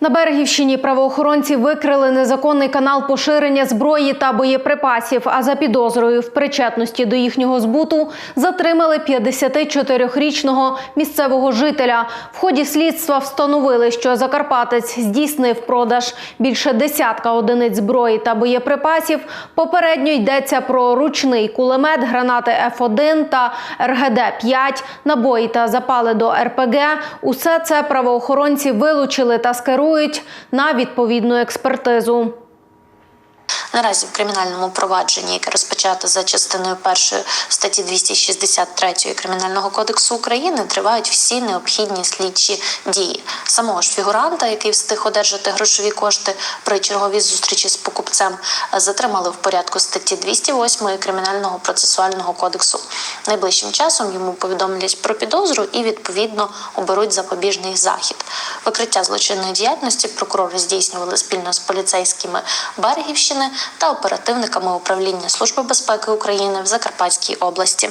На Берегівщині правоохоронці викрили незаконний канал поширення зброї та боєприпасів. А за підозрою в причетності до їхнього збуту затримали 54-річного місцевого жителя. В ході слідства встановили, що Закарпатець здійснив продаж більше десятка одиниць зброї та боєприпасів. Попередньо йдеться про ручний кулемет, гранати Ф1 та РГД-5, набої та запали до РПГ. Усе це правоохоронці вилучили та скерують на відповідну експертизу. Наразі в кримінальному провадженні, яке розпочато за частиною першої статті 263 Кримінального кодексу України, тривають всі необхідні слідчі дії. Самого ж фігуранта, який встиг одержати грошові кошти при черговій зустрічі з покупцем, затримали в порядку статті 208 Кримінального процесуального кодексу. Найближчим часом йому повідомлять про підозру і відповідно оберуть запобіжний захід. Викриття злочинної діяльності прокурори здійснювали спільно з поліцейськими Берегівщини та оперативниками управління Служби безпеки України в Закарпатській області.